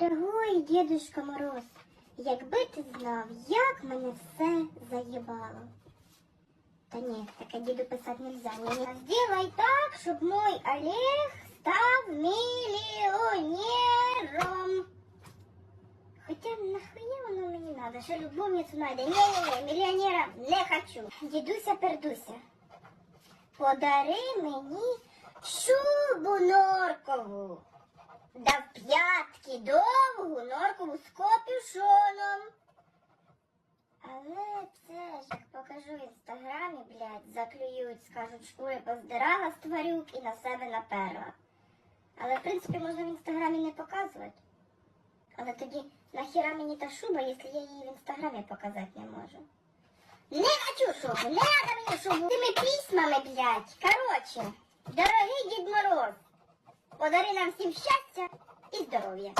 Дорогой Дедушка Мороз, якби ти знав, як мене все заїбало. Та ні, таке діду писати. Ні, ні. Сделай так, щоб мой Олег став мільйонером. Хоча нахуя воно мені надо, що любовницю найде. Ні-ні-ні, мільйонера не хочу. Дідуся пердуся. Подари мені шубу норкову. Да в п'ятки довгу норкову з капюшоном. Але це ж як покажу в інстаграмі, блядь, заклюють, скажуть, шкури поздирала з тварюк і на себе наперла. Але в принципі можна в інстаграмі не показувати. Але тоді нахіра мені та шуба, якщо я її в інстаграмі показати не можу. Не хочу шубу, не надо мені шубу. Тими письмами, блядь. Короче, дорогий Дід Мороз, подари нам всім щастя і здоров'я.